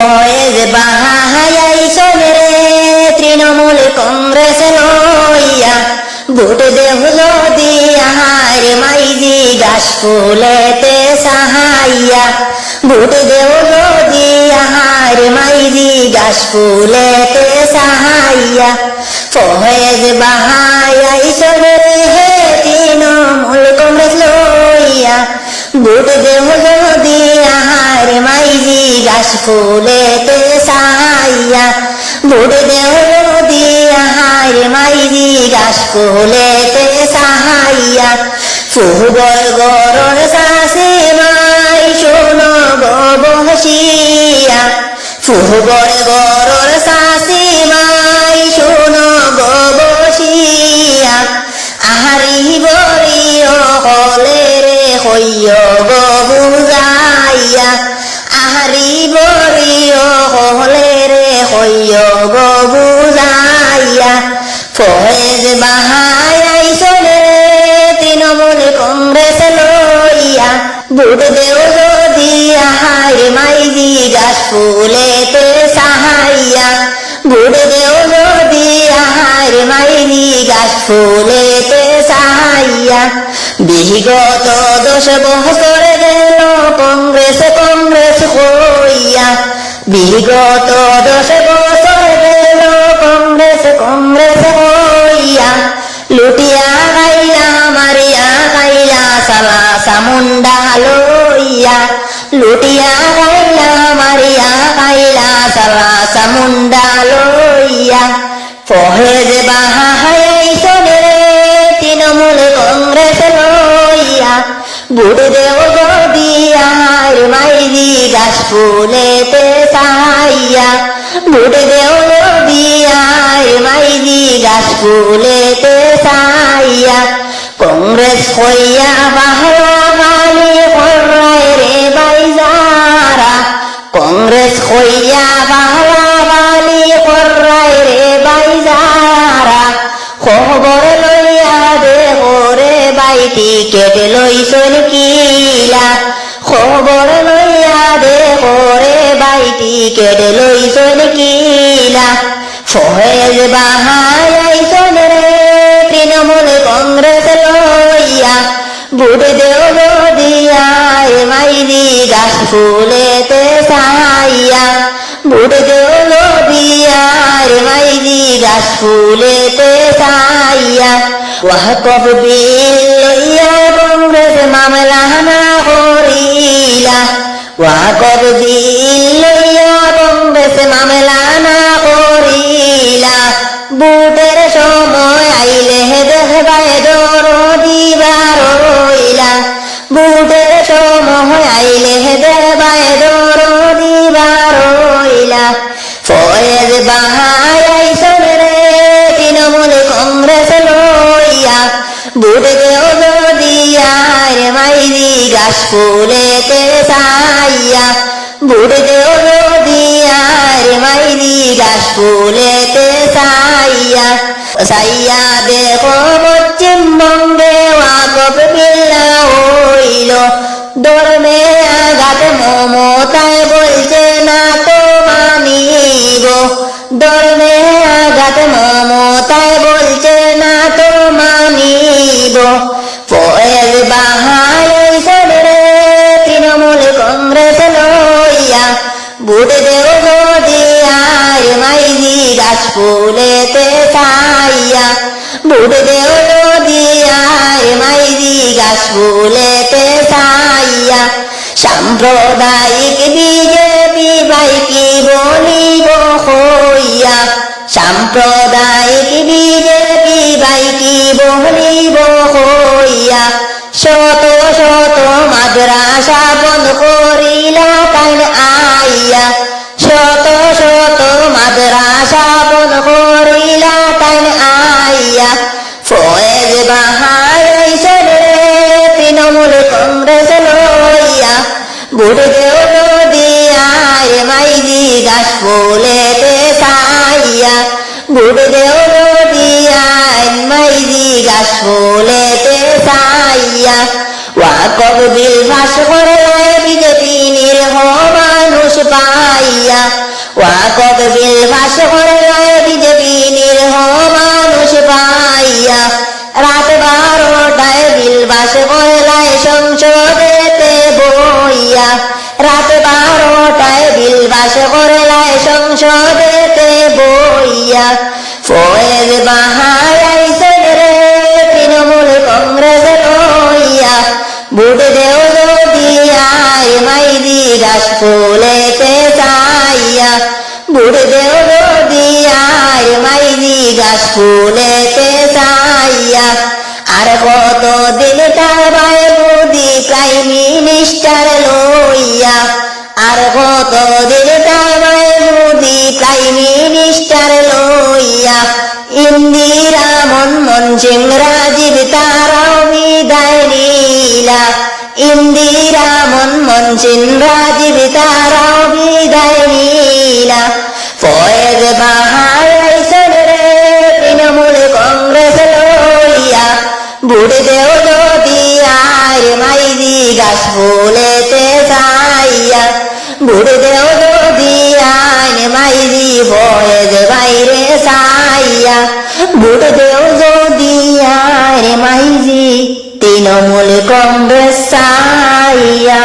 ফয়েজ বাহাই চলে তৃণমূল কংগ্রেস লইয়া ভোট দেহুল দিয়াহার মাইজি গাছ ফুলেতে সাহাইয়া। ভোট দেহুল দিয়াহার মাইজি গাছ ফুলেতে সাহাইয়া ফয়েজ বাহাই চলে তৃণমূল কংগ্রেস লইয়া। ভোট দিয়াহার মাইজি গাছ সাইয়া সাহাইয়া দেহ দিয়া দিয়াহার মাইরি গাছ ফুলেতে সাহাইয়া ফুবর গরর সাসে মাই শোনো গবসিয়া ফুবর গরর রে হইয় বুঝাইয়া, ফয়েজ বাহাই চলে তৃণমূল কংগ্রেস লইয়া। বুট দেও যদি আহার মাইজি গাছ ফুলেতে সাহাইয়া। বুট দেও যদি আহার মাইজি গাছ ফুলেতে সাহাইয়া। বিগত দশ বছর গেল কংগ্রেস কংগ্রেস হইয়া। বিগত দশ কংগ্রেস হইয়া লুটিয়া গাইলা মারিয়া গাইলা সালা সামুন্ডা লইয়া, লুটিয়া গাইলা মারিয়া গাইলা সালা সামুন্ডা লইয়া, ফহেজ বাহাই চলে তৃণমূল কংগ্রেস লইয়া বুট দেও গদিয়ার মাইজি গাছ ফুলেতে সাহাইয়া বুট দেও মাইজি গাছ ফুলেতে সাহাইয়া কংগ্রেস হইয়া বাহলা বালি হরাই রে বাইজারা কংগ্রেস হইয়া বাহলা বালি হরাই রে বাইজারা খবর লইয়া দে ওরে বাইটি কেটে লইছন কিলা। খবর লইয়া দে ওরে বাইটি কেটে লইছন কিলা। ফহেজ বাহাই রে কংগ্রেস লইয়া বুট দেও দিয়ায় মাইরি গাছ ফুলেতে সাহাইয়া বুট দেও দিয়ার মাইরি গাছ ফুলেতে সাহাইয়া ওয়াকফ বিল লইয়া কংগ্রেস মামলা না করিলা কংগ্রেস মামলা ফুলেতে সাইয়া বুট দেও মাইরি গাছ ফুলেতে সাইয়া সাইয়া দেখো পশ্চিমবঙ্গে গাছ ফুলেতে সাইয়া বুট দেও দিয়ার মাইজি গাছ ফুলেতে সাইয়া সাম্প্রদায়িক বিজেপি বাইকি বলিব হইয়া সাম্প্রদায়িক বিজেপি বাইকি বলিব হইয়া শত শত মাদ্রাসা বন্ধ করিলা কাইন আইয়া শত ফুলেতে সাইয়া, ওয়াকব বিল ফাঁস করে বিজেপি নির্হ মানুষ পাইয়া। চাইয়া ওয়াকব বিল ফাঁস করলায় বিজেপি নিরহ মানুষ পাইয়া। রাত বারোটায় বিল বাস করলায় সংসদেতে বইয়া। রাত বারোটায় বিল বাস করলায় সংসদেতে বইয়া। ফয়েজ বাহারাই বুট দেও যদি আয় মাইদি গাছ ফুলেতে চাইয়া বুট দেও যদি আয় মাইদি গাছ ফুলেতে চাইয়া আর কত দিন টাবায় মোদি প্রাইম মিনিস্টার লইয়া। আর কত দিন টাবায় মোদি প্রাইম মিনিস্টার লইয়া। ইন্দিরা মনমোহন সিং, রাজীব তারাও বিদায় নীলা ইন্দিরা মনমোহন সিং রাজীব তারাও বিদায় নীলা ফয়েজ বাহারাইছেন রে তৃণমূল কংগ্রেস লইয়া। বুড়ি দেও যদি আয় মাইদি গাছ ফুলেতে চাইয়া। বুড়ি দেও যদি আয় মাইদি ফয়েজ বাইরে চাইয়া। বুড়ি দেও mulkom besaya